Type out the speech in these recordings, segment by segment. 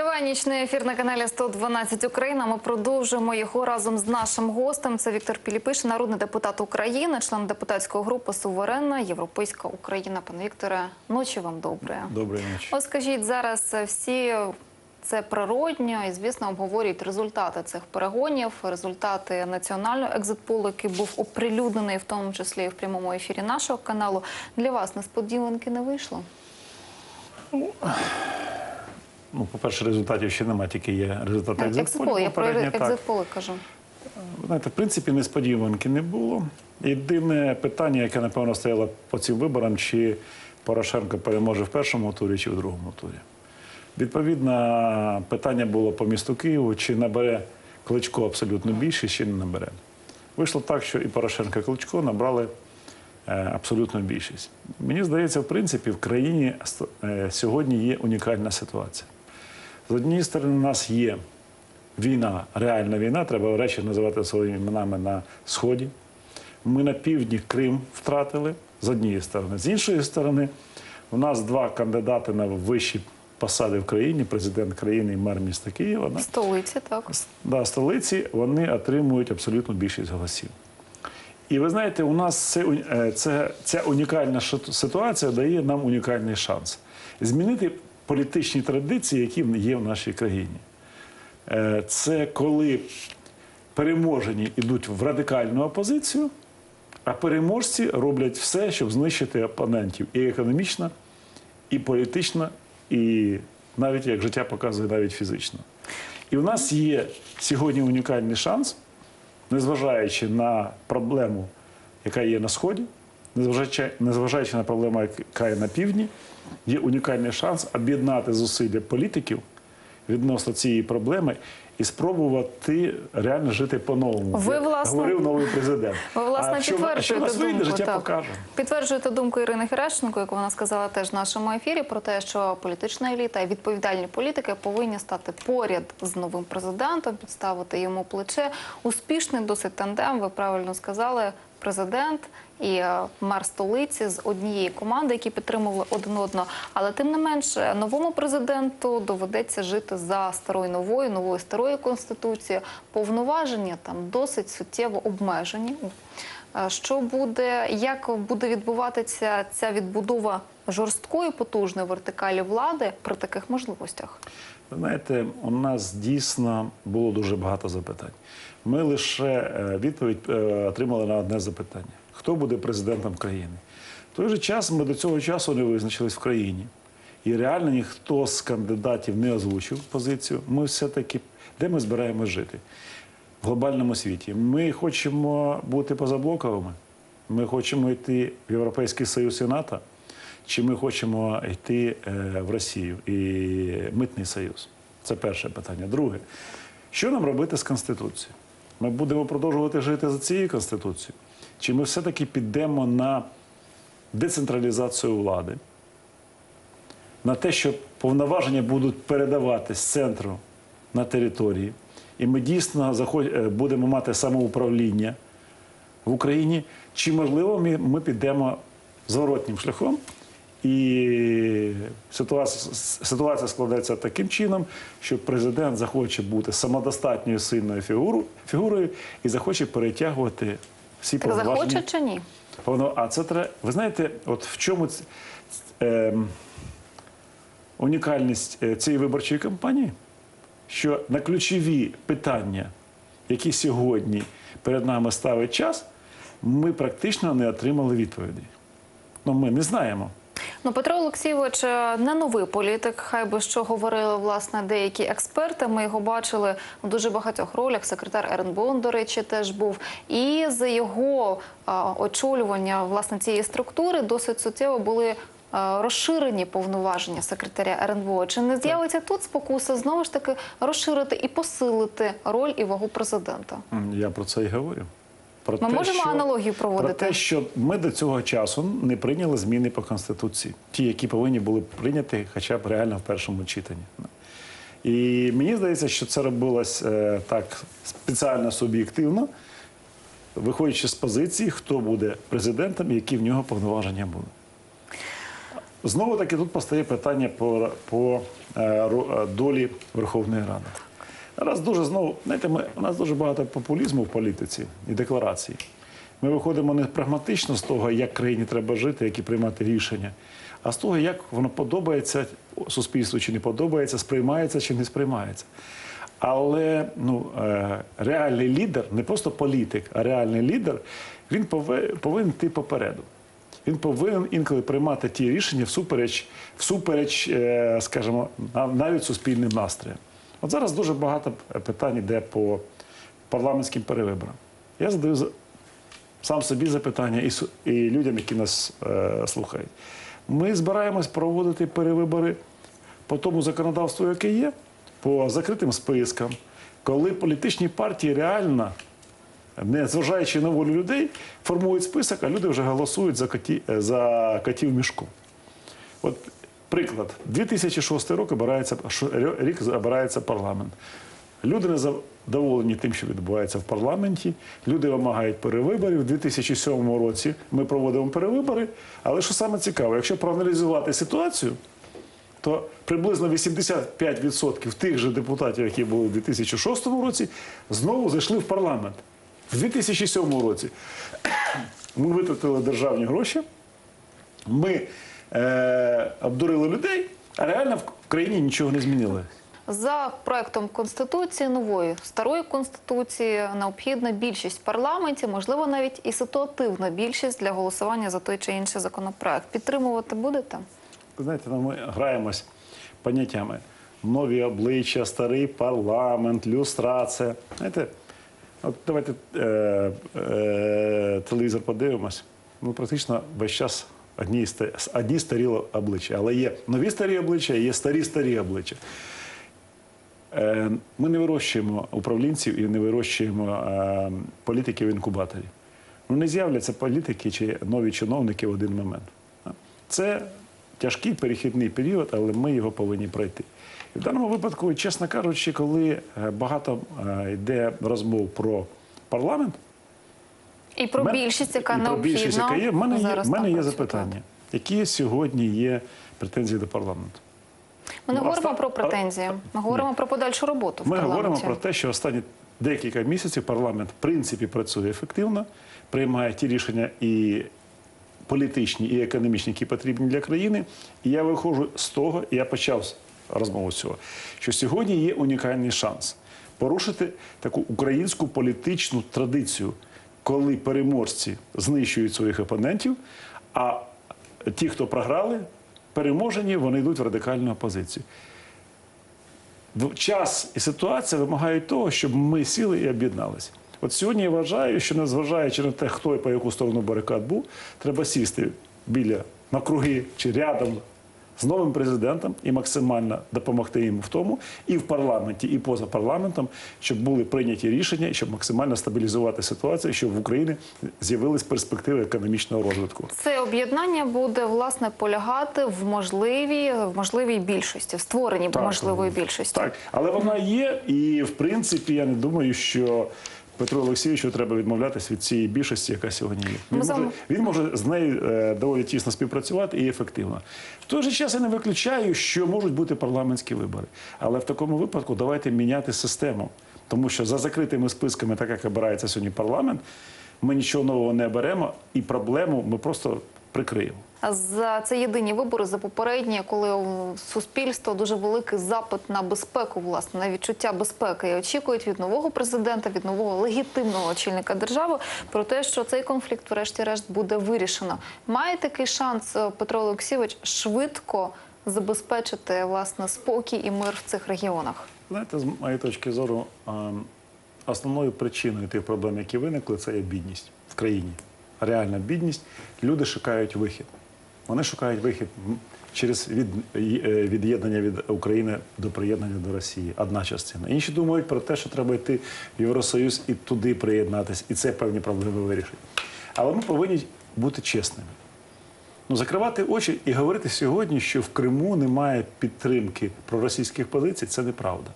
Триває нічний ефір на каналі 112 Україна. Ми продовжуємо його разом з нашим гостем. Це Віктор Піліпиш, народний депутат України, член депутатської групи Суверенна Європейська Україна. Пане Вікторе, ночі вам добре. Доброї ночі. Ось скажіть зараз всі. Це природньо і звісно обговорюють результати цих перегонів, результати національного екзитполу, який був оприлюднений, в тому числі і в прямому ефірі нашого каналу. Для вас несподіванки не вийшло. Ну, по-перше, результатів ще немає, тільки є результати екзитполу. Я про екзитполи кажу. Ви Знаєте, в принципі, несподіванки не було. Єдине питання, яке, напевно, стояло по цим виборам, чи Порошенко переможе в першому турі, чи в другому турі. Відповідно, питання було по місту Києву, чи набере Кличко абсолютну більшість, чи не набере. Вийшло так, що і Порошенко, і Кличко набрали е, абсолютну більшість. Мені здається, в принципі, в країні е, сьогодні є унікальна ситуація. З однієї сторони, у нас є війна, реальна війна, треба речі називати своїми іменами на Сході. Ми на півдні Крим втратили з однієї сторони. З іншої сторони, у нас два кандидати на вищі посади в країні, президент країни і мер міста Києва. да. Столиці, так. Да, столиці вони отримують абсолютну більшість голосів. І ви знаєте, у нас це, е, це, ця унікальна ситуація дає нам унікальний шанс змінити політичні традиції, які є в нашій країні. Е, Це коли переможені йдуть в радикальну опозицію, а переможці роблять все, щоб знищити опонентів і економічно, і політично, і навіть як життя показує, навіть фізично. І в нас є сьогодні унікальний шанс, незважаючи на проблему, яка є на Сході, незважаючи, незважаючи на проблему, яка є на півдні, є унікальний шанс об'єднати зусилля політиків відносно цієї проблеми і спробувати реально жити по-новому. Ви, власне, говорив новий президент. Ви власне а що, що підтверджуєте вийде, думку. життя так. покаже. Підтверджуєте думку Ірини Геращенко, яку вона сказала теж в нашому ефірі, про те, що політична еліта і відповідальні політики повинні стати поряд з новим президентом, підставити йому плече. Успішний досить тандем. Ви правильно сказали. Президент і е, мер столиці з однієї команди, які підтримували один одного. Але тим не менше, новому президенту доведеться жити за старою новою, новою старою конституцією. Повноваження там досить суттєво обмежені. Е, Що буде, як буде відбуватися ця відбудова жорсткої потужної вертикалі влади при таких можливостях? Ви знаєте, у нас дійсно було дуже багато запитань. Ми лише е, відповідь отримали на одне запитання: хто буде президентом країни? В той же час ми до цього часу не визначились в країні. І реально ніхто з кандидатів не озвучив позицію. Ми все-таки, де ми збираємось жити? В глобальному світі. Ми хочемо бути позаблоковими, ми хочемо йти в Європейський Союз і НАТО, чи ми хочемо йти е, в Росію і Митний Союз? Це перше питання. Друге, що нам робити з Конституцією? Ми будемо продовжувати жити за цією Конституцією? Чи ми все-таки підемо на децентралізацію влади? на те, що повноваження будуть передавати з центру на території, і ми дійсно е, будемо мати самоуправління в Україні, чи можливо ми, підемо зворотнім шляхом, і ситуація, ситуація складається таким чином, що президент захоче бути самодостатньою сильною фігурою і захоче перетягувати всі Так повноваження. захоче чи ні? Повно, а це треба. Ви знаєте, от в чому ц- е, унікальність цієї виборчої кампанії? Що на ключові питання, які сьогодні перед нами ставить час, ми практично не отримали відповіді. Ну, ми не знаємо. Ну, Петро Олексійович е, не новий політик. Хай би що говорили власне деякі експерти. Ми його бачили у дуже багатьох ролях. Секретар РНБО, до речі, теж був. І за його е, очолювання власне цієї структури досить суттєво були. е, Розширені повноваження секретаря РНБО. Чи не з'явиться тут спокуса знову ж таки розширити і посилити роль і вагу президента? Я про це і говорю. Про Ми те, можемо що- аналогію Про проводити? те, що ми до цього часу не прийняли зміни по Конституції, ті, які повинні були прийняти хоча б реально в першому читанні. І мені здається, що це робилось е, так спеціально суб'єктивно, виходячи з позиції, хто буде президентом і які в нього повноваження будуть. Знову таки тут постає питання по, по е, е, долі Верховної Ради. Зараз дуже знову, знаєте, ми, у нас дуже багато популізму в політиці і декларацій. Ми виходимо не прагматично з того, як країні треба жити, які приймати рішення, а з того, як воно подобається суспільству чи не подобається, сприймається чи не сприймається. Але ну, е, реальний лідер, не просто політик, а реальний лідер, він повинен йти попереду. Він повинен інколи приймати ті рішення всупереч, всупереч е, скажімо, навіть суспільним настроям. От зараз дуже багато питань йде по парламентським перевиборам. Я задаю сам собі запитання і, і людям, які нас е, слухають. Ми збираємось проводити перевибори по тому законодавству, яке є, по закритим спискам, коли політичні партії реально, не зважаючи на волю людей, формують список, а люди вже голосують за, коті, е, за котів мішку. От приклад. 2006 рік обирається, рік обирається парламент. Люди не задоволені тим, що відбувається в парламенті. Люди вимагають перевиборів. У 2007 році ми проводимо перевибори. Але що саме цікаво, якщо проаналізувати ситуацію, то приблизно 85% тих же депутатів, які були в 2006 році, знову зайшли в парламент. В 2007 році ми витратили державні гроші, ми е, обдурили людей, а реально в країні нічого не змінили. За проектом конституції нової старої конституції необхідна більшість в парламенті, можливо, навіть і ситуативна більшість для голосування за той чи інший законопроект. Підтримувати будете? Знаєте, ну, ми граємось поняттями. Нові обличчя, старий парламент, люстрація. Знаєте, от давайте е, е, телевізор подивимось. Ну, практично весь час одні, одні старі обличчя. Але є нові старі обличчя, є старі старі обличчя. Е, Ми не вирощуємо управлінців і не вирощуємо е, політиків в інкубаторі. Ну не з'являться політики чи нові чиновники в один момент. Це тяжкий перехідний період, але ми його повинні пройти. І в даному випадку, чесно кажучи, коли е, багато йде розмов про парламент, І про Мен- більшість, яка і про більшість, яка є, в мене є, в мене є запитання, які сьогодні є претензії до парламенту. Ми не Ну, говоримо оста- про претензії. Ми говоримо про подальшу роботу. в Ми парламенті. говоримо про те, що останні декілька місяців парламент в принципі працює ефективно, приймає ті рішення і політичні, і економічні, які потрібні для країни. І я виходжу з того, і я почав розмову з цього, що сьогодні є унікальний шанс порушити таку українську політичну традицію, коли переможці знищують своїх опонентів, а ті, хто програли, переможені, вони йдуть в радикальну опозицію. Час і ситуація вимагають того, щоб ми сіли і об'єдналися. От сьогодні я вважаю, що незважаючи на те, хто і по яку сторону барикад був, треба сісти біля навкруги чи рядом з новим президентом і максимально допомогти йому в тому, і в парламенті, і поза парламентом, щоб були прийняті рішення, і щоб максимально стабілізувати ситуацію, щоб в Україні з'явились перспективи економічного розвитку. Це об'єднання буде власне полягати в можливій, в можливій більшості, в створенні Так. можливої більшості. Так, але вона є, і в принципі я не думаю, що Петру Олексійовичу треба відмовлятися від цієї більшості, яка сьогодні є. Він може, він може з нею е, доволі тісно співпрацювати і ефективно. В той же час я не виключаю, що можуть бути парламентські вибори. Але в такому випадку давайте міняти систему. Тому що за закритими списками, так як обирається сьогодні парламент, ми нічого нового не беремо, і проблему ми просто прикриємо. За це єдині вибори за попередні, коли у суспільства дуже великий запит на безпеку, власне, на відчуття безпеки і очікують від нового президента, від нового легітимного очільника держави про те, що цей конфлікт, врешті-решт, буде вирішено. Має такий шанс е, Петро Олексійович швидко забезпечити власне спокій і мир в цих регіонах. Знаєте, з моєї точки зору, ем, основною причиною тих проблем, які виникли, це є бідність в країні. Реальна бідність. Люди шукають вихід. Вони шукають вихід через від, е, від'єднання від України до приєднання до Росії. Одна частина. Інші думають про те, що треба йти в Євросоюз і туди приєднатися, і це певні проблеми вирішить. Але ми повинні бути чесними. Ну, закривати очі і говорити сьогодні, що в Криму немає підтримки проросійських позицій, це неправда.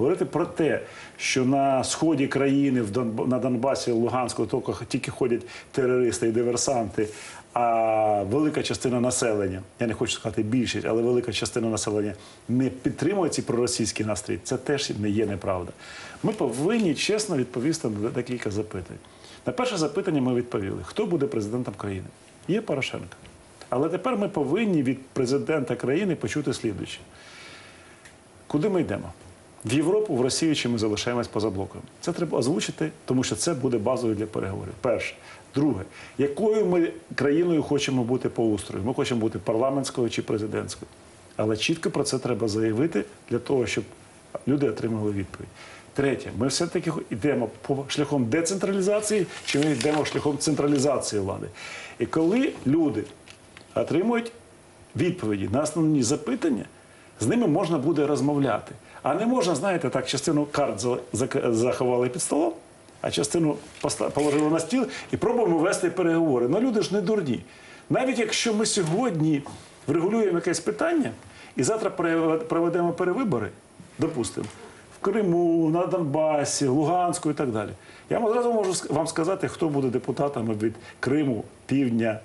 Говорити про те, що на сході країни на Донбасі, Луганську тільки ходять терористи і диверсанти, а велика частина населення, я не хочу сказати більшість, але велика частина населення не підтримує ці проросійські настрої, це теж не є неправда. Ми повинні чесно відповісти на декілька запитань. На перше запитання ми відповіли: хто буде президентом країни? Є Порошенко. Але тепер ми повинні від президента країни почути слідуюче. Куди ми йдемо? В Європу, в Росію чи ми залишаємось поза блоком? Це треба озвучити, тому що це буде базовою для переговорів. Перше. Друге, якою ми країною хочемо бути по устрою? Ми хочемо бути парламентською чи президентською. Але чітко про це треба заявити для того, щоб люди отримали відповідь. Третє, ми все-таки йдемо по шляхом децентралізації, чи ми йдемо шляхом централізації влади. І коли люди отримують відповіді на основні запитання, з ними можна буде розмовляти. А не можна, знаєте, так, частину карт заховали під столом, а частину положили на стіл і пробуємо вести переговори. Ну люди ж не дурні. Навіть якщо ми сьогодні врегулюємо якесь питання і завтра проведемо перевибори, допустимо, в Криму, на Донбасі, Луганську і так далі. Я одразу можу вам сказати, хто буде депутатами від Криму, Півдня,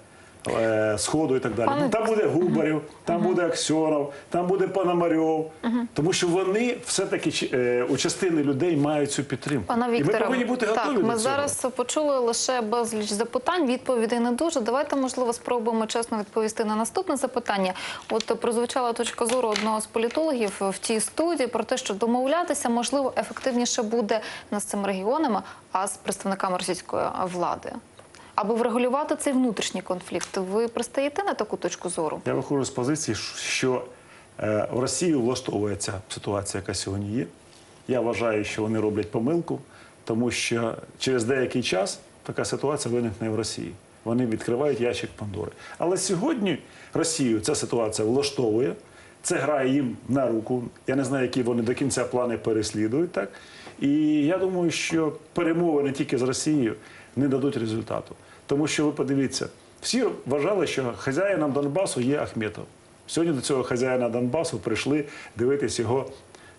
е, Сходу і так далі. Ну, там буде Губарів, там буде Аксьонов, там буде Пономарьов. Тому що вони все-таки е, у частини людей мають цю підтримку. Пане і ми Вікторе, повинні бути готові так, до ми цього. зараз почули лише безліч запитань, відповідей не дуже. Давайте, можливо, спробуємо чесно відповісти на наступне запитання. От прозвучала точка зору одного з політологів в тій студії про те, що домовлятися можливо ефективніше буде не з цими регіонами, а з представниками російської влади. Аби врегулювати цей внутрішній конфлікт, ви пристаєте на таку точку зору? Я виходжу з позиції, що е, в Росію влаштовує ця ситуація, яка сьогодні є. Я вважаю, що вони роблять помилку, тому що через деякий час така ситуація виникне в Росії. Вони відкривають ящик Пандори. Але сьогодні Росію ця ситуація влаштовує. Це грає їм на руку. Я не знаю, які вони до кінця плани переслідують. Так? І я думаю, що перемови не тільки з Росією не дадуть результату. Тому що ви подивіться, всі вважали, що хазяїном Донбасу є Ахметов. Сьогодні до цього хазяїна Донбасу прийшли дивитись його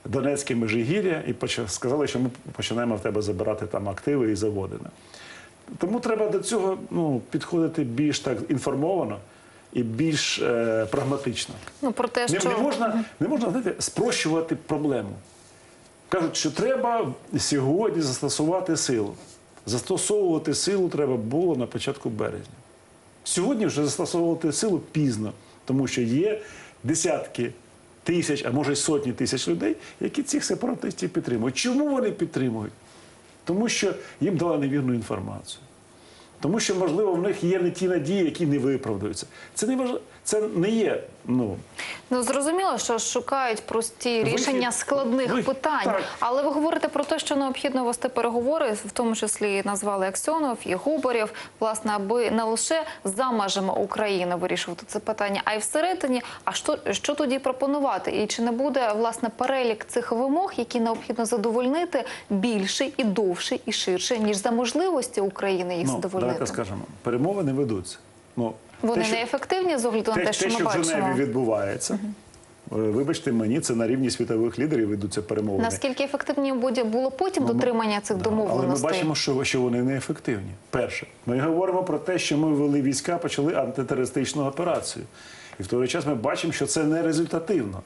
Донецьке межигір'я і сказали, що ми починаємо в тебе забирати там активи і заводи. Тому треба до цього ну, підходити більш так інформовано і більш е, прагматично. Ну про те, Не, не можна, не можна знаєте, спрощувати проблему. Кажуть, що треба сьогодні застосувати силу. Застосовувати силу треба було на початку березня. Сьогодні вже застосовувати силу пізно, тому що є десятки тисяч, а може й сотні тисяч людей, які цих сепаратистів підтримують. Чому вони підтримують? Тому що їм дали невірну інформацію. Тому що, можливо, в них є не ті надії, які не виправдаються. Це не, важ... це не є ну, Ну зрозуміло, що шукають прості рішення складних Вихід. питань. Так. Але ви говорите про те, що необхідно вести переговори, в тому числі назвали Аксьонов і Губарєв, власне, аби не лише за межами України вирішувати це питання, а й всередині. А що, що тоді пропонувати? І чи не буде власне перелік цих вимог, які необхідно задовольнити більший і довший і ширше, ніж за можливості України їх ну задовольнити? Давайте скажемо, перемовини ведуться. Ну, Вони те, неефективні з огляду на те, те, що те, ми що в. Женеві відбувається. Е, Вибачте мені, це на рівні світових лідерів ведуться перемовини. Наскільки ефективні буде- було потім Ну, дотримання цих Да, Але ми бачимо, що, що вони неефективні. Перше, ми говоримо про те, що ми ввели війська, почали антитерористичну операцію. І в той час ми бачимо, що це не результативно.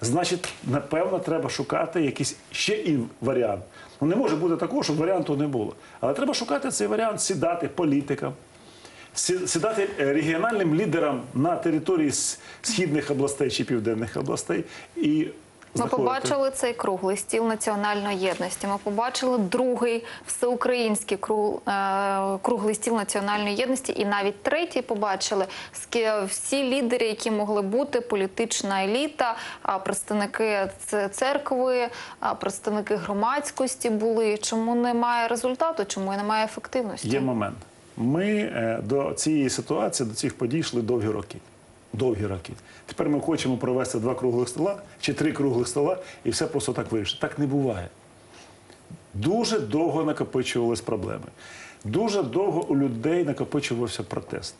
Значить, напевно, треба шукати якийсь ще і варіант. Ну не може бути такого, щоб варіанту не було. Але треба шукати цей варіант, сідати політикам, сідати е, регіональним лідерам на території східних областей чи південних областей і Ми побачили цей круглий стіл національної єдності. Ми побачили другий всеукраїнський кру- е, круглий стіл національної єдності, і навіть третій побачили всі лідери, які могли бути, політична еліта, а представники церкви, а представники громадськості були. Чому немає результату? Чому немає ефективності? Є момент. Ми е, до цієї ситуації, до цих подій йшли довгі роки. Довгі роки. Тепер ми хочемо провести два круглих стола чи три круглих стола, і все просто так вирішить. Так не буває. Дуже довго накопичувались проблеми. Дуже довго у людей накопичувався протест.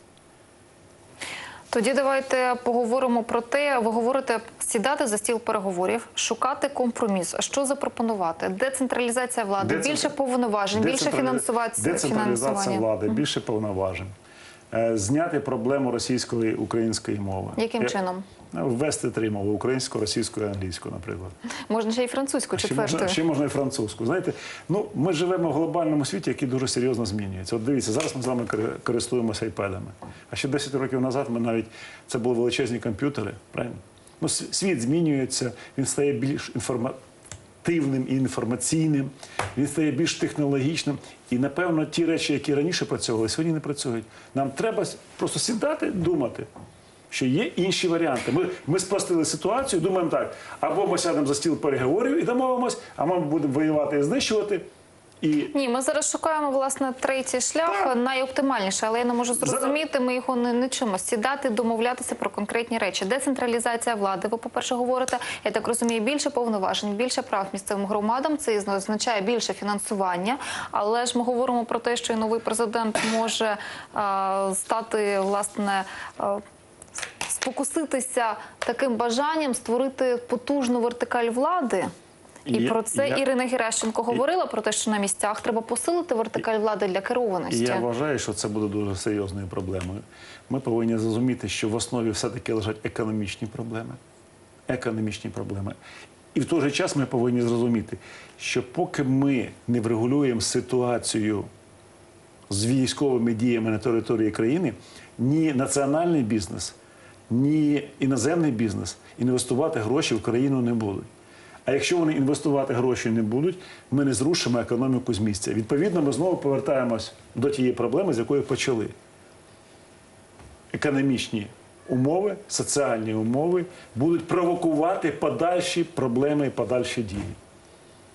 Тоді давайте поговоримо про те. Ви говорите сідати за стіл переговорів, шукати компроміс. Що запропонувати? Децентралізація влади, Децентр- більше повноважень, більше фінансування. Децентралізація влади, більше повноважень. е, зняти проблему російської української мови. Яким Е, чином? Ввести три мови українську, російську і англійську, наприклад. Можна ще й французьку Ще четвертою. ще можна і французьку. Знаєте, ну ми живемо в глобальному світі, який дуже серйозно змінюється. От дивіться, зараз ми з вами користуємося айпедами. А ще 10 років назад ми навіть це були величезні комп'ютери. Правильно? Ну, світ змінюється, він стає більш інформативним і інформаційним, він стає більш технологічним. І напевно ті речі, які раніше працювали, сьогодні не працюють. Нам треба просто сідати, думати що є інші варіанти. Ми, ми спростили ситуацію, думаємо так: або ми сядемо за стіл переговорів і домовимось, а ми будемо воювати і знищувати. І Ні, ми зараз шукаємо власне третій шлях, Так. найоптимальніший, але я не можу зрозуміти. Ми його не, не чимось сідати, домовлятися про конкретні речі. Децентралізація влади. Ви, по-перше, говорите, я так розумію, більше повноважень, більше прав місцевим громадам. Це означає більше фінансування. Але ж ми говоримо про те, що і новий президент може а, стати власне. а, Спокуситися таким бажанням створити потужну вертикаль влади, і Я- про це я- Ірина Геращенко говорила про те, що на місцях треба посилити вертикаль влади для керованості. я вважаю, що це буде дуже серйозною проблемою. Ми повинні зрозуміти, що в основі все-таки лежать економічні проблеми. Економічні проблеми. І в той же час ми повинні зрозуміти, що поки ми не врегулюємо ситуацію з військовими діями на території країни, ні національний бізнес, ні іноземний бізнес інвестувати гроші в країну не будуть. А якщо вони інвестувати гроші не будуть, ми не зрушимо економіку з місця. Відповідно, ми знову повертаємось до тієї проблеми, з якої почали. Економічні умови, соціальні умови будуть провокувати подальші проблеми і подальші дії.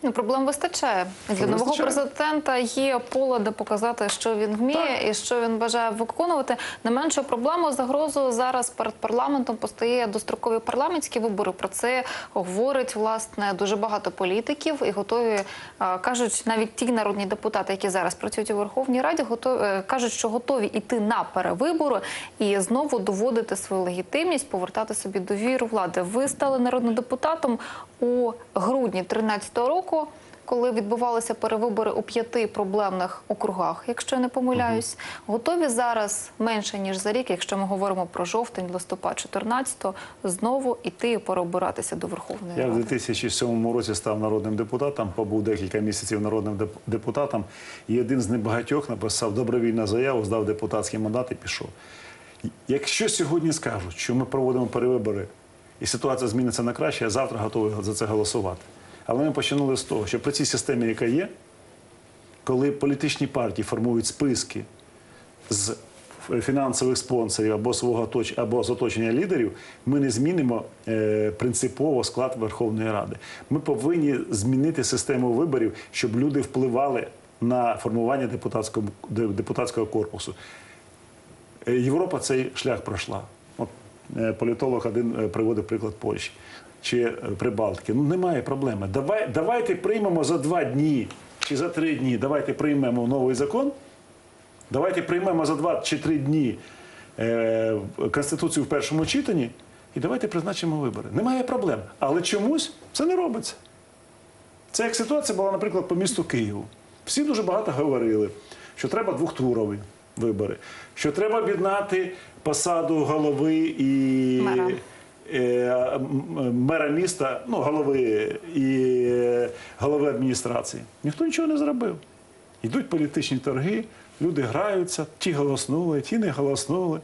Ну, проблем вистачає. Для нового Вистачає. президента є поле, де показати, що він вміє і що він бажає виконувати. Не меншу проблему загрозу зараз перед парламентом постає дострокові парламентські вибори. Про це говорить власне дуже багато політиків і готові кажуть, навіть ті народні депутати, які зараз працюють у Верховній Раді, готові е, кажуть, що готові йти на перевибори і знову доводити свою легітимність, повертати собі довіру влади. Ви стали народним депутатом у грудні 2013 року. Коли відбувалися перевибори у п'яти проблемних округах, якщо я не помиляюсь, готові зараз менше ніж за рік, якщо ми говоримо про жовтень, листопад 14-го, знову іти і переобиратися до Верховної Я в 2007 році став народним депутатом, побув декілька місяців народним депутатом. І один з небагатьох написав добровільну заяву, здав депутатський мандат і пішов. Якщо сьогодні скажуть, що ми проводимо перевибори і ситуація зміниться на краще, я завтра готовий за це голосувати. Але ми починали з того, що при цій системі, яка є, коли політичні партії формують списки з фінансових спонсорів або свого оточ... або з оточення лідерів, ми не змінимо е, принципово склад Верховної Ради. Ми повинні змінити систему виборів, щоб люди впливали на формування депутатського, депутатського корпусу. Е, Європа цей шлях пройшла. От е, політолог один е, приводив приклад Польщі чи е, Прибалтики. Ну немає проблеми. Давай, давайте приймемо за два дні чи за три дні. Давайте приймемо новий закон. Давайте приймемо за два чи три дні е, Конституцію в першому читанні і давайте призначимо вибори. Немає проблем. Але чомусь це не робиться. Це як ситуація була, наприклад, по місту Києву. Всі дуже багато говорили, що треба двохтурові вибори, що треба об'єднати посаду голови і Мера. Е, мера міста, ну, голови і е, голови адміністрації. Ніхто нічого не зробив. Йдуть політичні торги, люди граються, ті голоснули, ті не голоснули.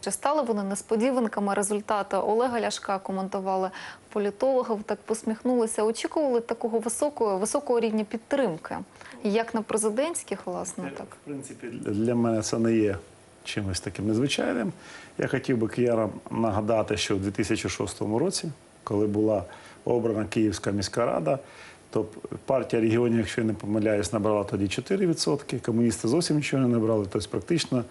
Чи стали вони несподіванками результату? Олега Ляшка коментували політологів, так посміхнулися. Очікували такого високого, високого рівня підтримки, як на президентських, власне, так. В принципі, для мене це не є чимось таким незвичайним. Я хотів би киянам нагадати, що у 2006 році, коли була обрана Київська міська рада, то партія регіонів, якщо я не помиляюсь, набрала тоді 4%, комуністи зовсім нічого не набрали, тобто практично.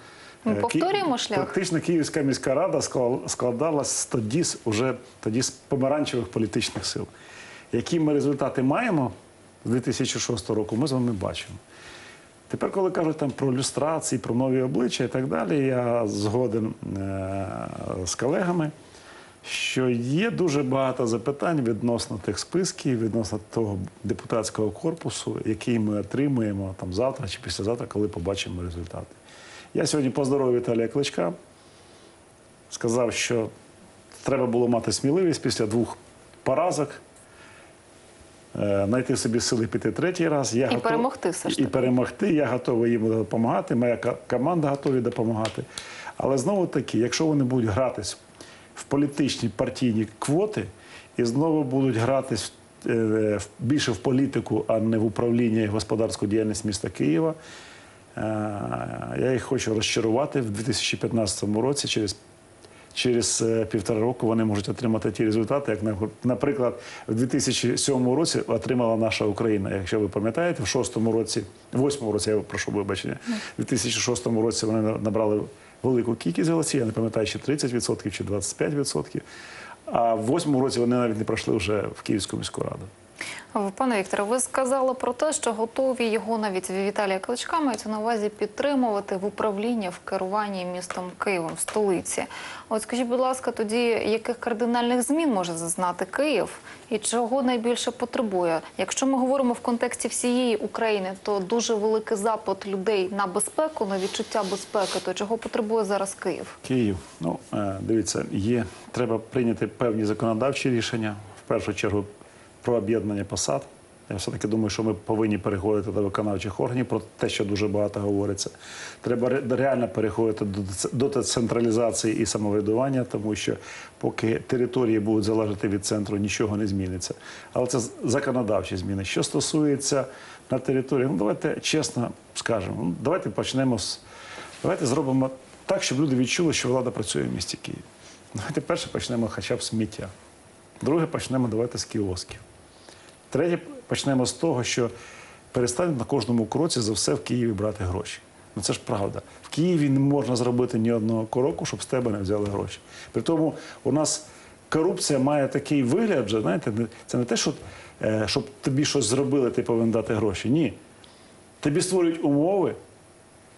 Ми е, повторюємо шлях? Практично Київська міська рада складалась тоді з уже тоді з помаранчевих політичних сил. Які ми результати маємо з 2006 року, ми з вами бачимо. Тепер, коли кажуть там про люстрації, про нові обличчя і так далі, я згоден е- з колегами, що є дуже багато запитань відносно тих списків, відносно того депутатського корпусу, який ми отримуємо там завтра чи післязавтра, коли побачимо результати. Я сьогодні поздоровив Віталія Кличка, сказав, що треба було мати сміливість після двох поразок. Е, Знайти в собі сили піти третій раз. Я І перемогти все ж І перемогти. Я готовий їм допомагати. Моя команда готові допомагати. Але знову таки, якщо вони будуть гратись в політичні партійні квоти і знову будуть гратись е, більше в політику, а не в управління і господарську діяльність міста Києва, е, я їх хочу розчарувати в 2015 році через через е, півтора року вони можуть отримати ті результати, як на- наприклад, в 2007 році отримала наша Україна. Якщо ви пам'ятаєте, в 6 році, в 8 році я прошу вибачення, в 2006 році вони на- набрали велику кількість голосів. Я не пам'ятаю, чи 30% чи 25%. А в 8 році вони навіть не пройшли вже в Київську міську раду. Пане Вікторе, ви сказали про те, що готові його навіть Віталія Кличка мається на увазі підтримувати в управлінні в керуванні містом Києвом, столиці. От скажіть, будь ласка, тоді яких кардинальних змін може зазнати Київ і чого найбільше потребує? Якщо ми говоримо в контексті всієї України, то дуже великий запит людей на безпеку, на відчуття безпеки. То чого потребує зараз Київ? Київ. Ну, е, дивіться, є, треба прийняти певні законодавчі рішення. В першу чергу про об'єднання посад. Я все-таки думаю, що ми повинні переходити до виконавчих органів про те, що дуже багато говориться. Треба реально переходити до дец- децентралізації і самоврядування, тому що поки території будуть залежати від центру, нічого не зміниться. Але це законодавчі зміни. Що стосується на території, ну давайте чесно скажемо. Ну, давайте почнемо з Давайте зробимо так, щоб люди відчули, що влада працює в місті Києві. Давайте перше почнемо хоча б з сміття. Друге почнемо давайте з кіосків. Третє почнемо з того, що перестануть на кожному кроці за все в Києві брати гроші. Ну це ж правда. В Києві не можна зробити ні одного кроку, щоб з тебе не взяли гроші. При тому у нас корупція має такий вигляд, вже, знаєте, це не те, що, е, щоб тобі щось зробили, ти повинен дати гроші. Ні. Тобі створюють умови,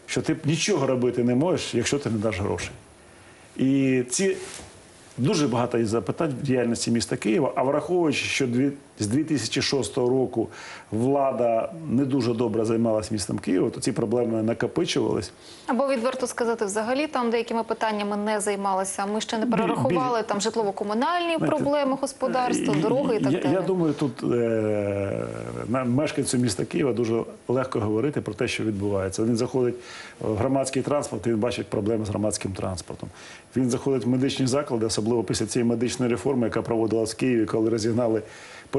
що ти нічого робити не можеш, якщо ти не даш грошей. І ці дуже багато запитань в діяльності міста Києва. А враховуючи, що з 2006 року влада не дуже добре займалась містом Києва, то ці проблеми накопичувались. Або відверто сказати, взагалі там деякими питаннями не займалися. Ми ще не перерахували там житлово-комунальні проблеми господарства, Е, дороги і так я, далі. Я думаю, тут е, мешканцю міста Києва дуже легко говорити про те, що відбувається. Він заходить в громадський транспорт, і він бачить проблеми з громадським транспортом. Він заходить в медичні заклади, особливо після цієї медичної реформи, яка проводилась в Києві, коли розігнали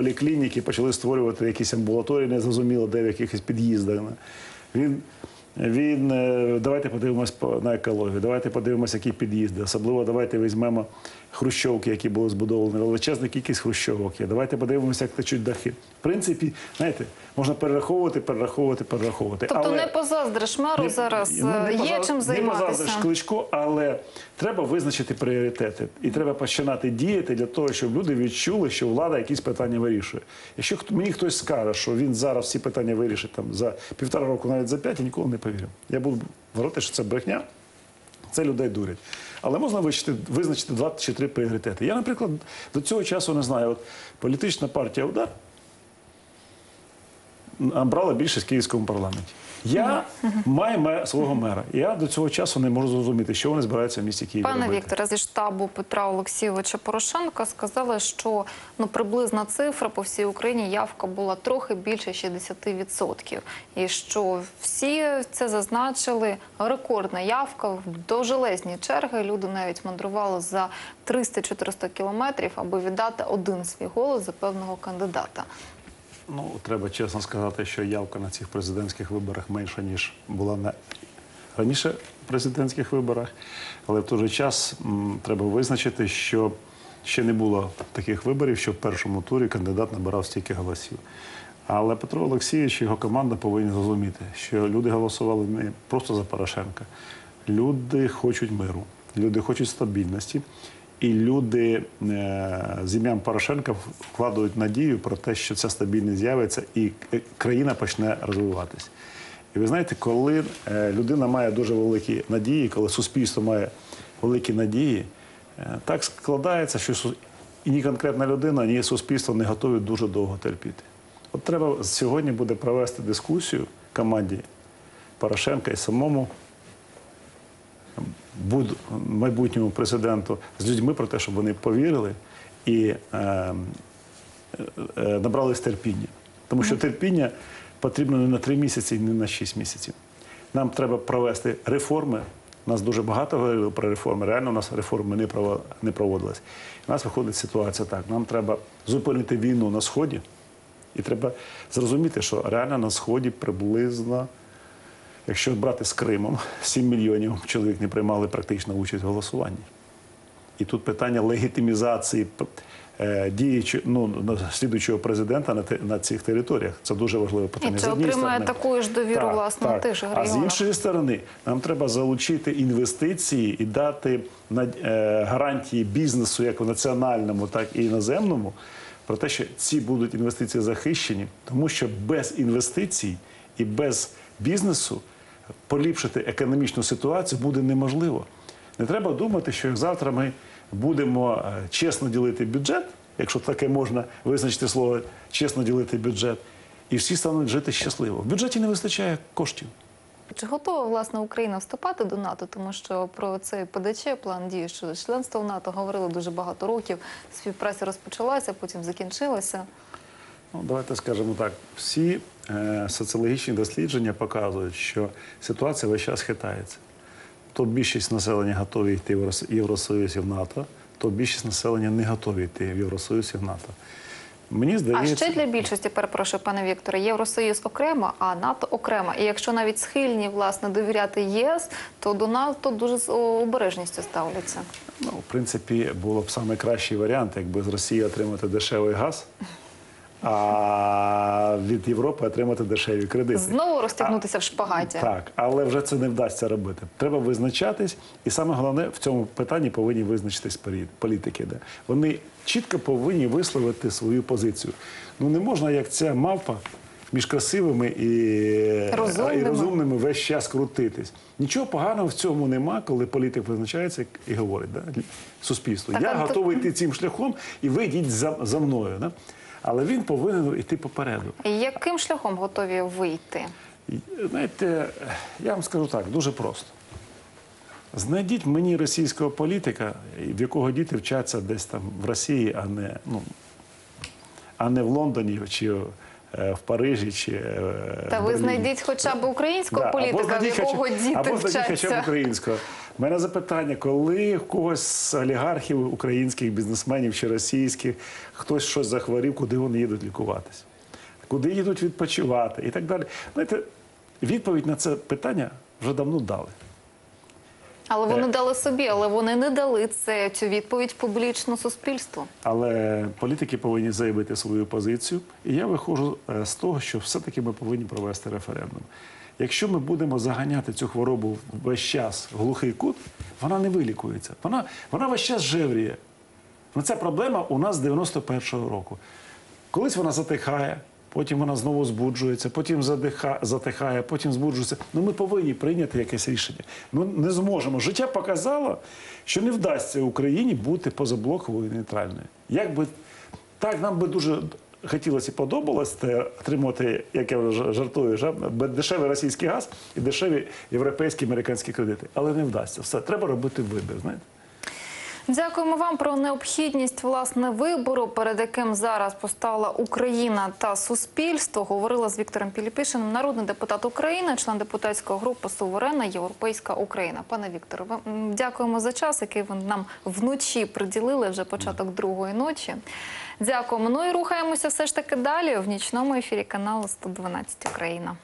поліклініки, почали створювати якісь амбулаторії, незрозуміло, де в якихось під'їздах. Він він е, давайте подивимось на екологію. Давайте подивимось, які під'їзди. Особливо давайте візьмемо хрущовки, які були збудовані. Величезна кількість хрущовок є. Давайте подивимося, як течуть дахи. В принципі, знаєте, можна перераховувати, перераховувати, перераховувати. Тобто Але- не позаздриш меру не- зараз ну, е, не є поза- чим Не займатися. позаздриш Кличко, але треба визначити пріоритети. І треба починати діяти для того, щоб люди відчули, що влада якісь питання вирішує. Якщо хто- мені хтось скаже, що він зараз всі питання вирішить там, за півтора року, навіть за п'ять, я ніколи не повірю. Я буду говорити, що це брехня. Це людей дурять. Але можна визначити, визначити два чи три пріоритети. Я, наприклад, до цього часу не знаю. От політична партія Удар брала більшість в київському парламенті. Я маю ме- свого мера. Я до цього часу не можу зрозуміти, що вони збираються в місті Києві Пане робити. Вікторе, зі штабу Петра Олексійовича Порошенка сказали, що ну приблизна цифра по всій Україні явка була трохи більше 60%. І що всі це зазначили рекордна явка, довжелезні черги. Люди навіть мандрували за 300-400 кілометрів, аби віддати один свій голос за певного кандидата. Ну, треба чесно сказати, що явка на цих президентських виборах менша, ніж була на раніше президентських виборах. Але в той же час треба визначити, що ще не було таких виборів, що в першому турі кандидат набирав стільки голосів. Але Петро Олексійович і його команда повинні зрозуміти, що люди голосували не просто за Порошенка. Люди хочуть миру, люди хочуть стабільності. І люди е, з ім'ям Порошенка вкладають надію про те, що ця стабільність з'явиться і е, країна почне розвиватись. І ви знаєте, коли е, людина має дуже великі надії, коли суспільство має великі надії, так складається, що і ні конкретна людина, ні суспільство не готові дуже довго терпіти. От треба сьогодні буде провести дискусію команді Порошенка і самому буд- майбутньому президенту з людьми про те, щоб вони повірили і е, е, е, набрались терпіння. Тому що терпіння потрібно не на три місяці, не на шість місяців. Нам треба провести реформи. У нас дуже багато говорили про реформи. Реально у нас реформи не не проводились. У нас виходить ситуація так. Нам треба зупинити війну на сході, і треба зрозуміти, що реально на сході приблизно, якщо брати з Кримом, 7 мільйонів чоловік не приймали практично участь в голосуванні. І тут питання легітимізації е, діючого ну, на- слідуючого президента на, те- на цих територіях. Це дуже важливе питання. І це сторони. таку ж довіру, Так, власне, так. тих же А з іншої сторони, нам треба залучити інвестиції і дати над- е, гарантії бізнесу, як в національному, так і іноземному, про те, що ці будуть інвестиції захищені, тому що без інвестицій і без бізнесу поліпшити економічну ситуацію буде неможливо. Не треба думати, що завтра ми будемо е, чесно ділити бюджет, якщо таке можна визначити слово чесно ділити бюджет, і всі стануть жити щасливо. В бюджеті не вистачає коштів. Чи готова власне Україна вступати до НАТО? Тому що про цей ПДЧ, план дії щодо членства в НАТО, говорили дуже багато років. Співпраця розпочалася, потім закінчилася. Ну, давайте скажемо так: всі е, соціологічні дослідження показують, що ситуація весь час хитається. То більшість населення готові йти в Рос- Євросоюз і в НАТО, то більшість населення не готові йти в Євросоюз і в НАТО. Мені здається, А ще для більшості, перепрошую, пане Вікторе, Євросоюз окремо, а НАТО окремо. І якщо навіть схильні власне довіряти єС, то до НАТО дуже з обережністю ставляться. ну, в принципі, було б найкращий варіант, якби з Росії отримати дешевий газ, а від Європи отримати дешеві кредити. Знову розтягнутися в шпагаті. Так, але вже це не вдасться робити. Треба визначатись, і саме головне в цьому питанні повинні визначитись полі- політики. Де. Вони чітко повинні висловити свою позицію. Ну не можна, як ця мавпа. Між красивими і Розумними. і розумними весь час крутитись. Нічого поганого в цьому нема, коли політик визначається і говорить да, суспільству. Так, Я готовий йти цим шляхом, і ви йдіть за, за мною. Да? Але він повинен йти попереду. Яким шляхом готові вийти? Знаєте, я вам скажу так, дуже просто. Знайдіть мені російського політика, в якого діти вчаться десь там в Росії, а не, ну, а не в Лондоні чи е, в Парижі, чи е, Та ви знайдіть хоча б українського Да, або політика, в якого хоча- діти або знайдіть хоча б українського. У мене запитання, коли в когось з олігархів, українських бізнесменів чи російських, хтось щось захворів, куди вони їдуть лікуватися? Куди їдуть відпочивати і так далі. Знаєте, відповідь на це питання вже давно дали. Але вони Е. дали собі, але вони не дали це цю відповідь публічно суспільству. Але політики повинні заявити свою позицію. І я виходжу е, з того, що все-таки ми повинні провести референдум. Якщо ми будемо заганяти цю хворобу весь час в глухий кут, вона не вилікується. Вона, вона весь час жевріє. Ну, Ця проблема у нас з 91-го року. Колись вона затихає, потім вона знову збуджується, потім задиха, затихає, потім збуджується. Ну ми повинні прийняти якесь рішення. Ми не зможемо. Життя показало, що не вдасться Україні бути позаблоковою і нейтральною. Якби так нам би дуже хотілося і подобалось те, отримувати, як я вже жартую, жа- дешевий російський газ і дешеві європейські американські кредити. Але не вдасться. Все, треба робити вибір. Знаєте? Дякуємо вам про необхідність власне вибору, перед яким зараз постала Україна та суспільство. Говорила з Віктором Піліпишиним, народний депутат України, член депутатської групи Суверенна Європейська Україна. Пане Вікторе, дякуємо за час, який ви нам вночі приділили вже початок другої ночі. Дякуємо. Ну і рухаємося все ж таки далі в нічному ефірі каналу 112 Україна.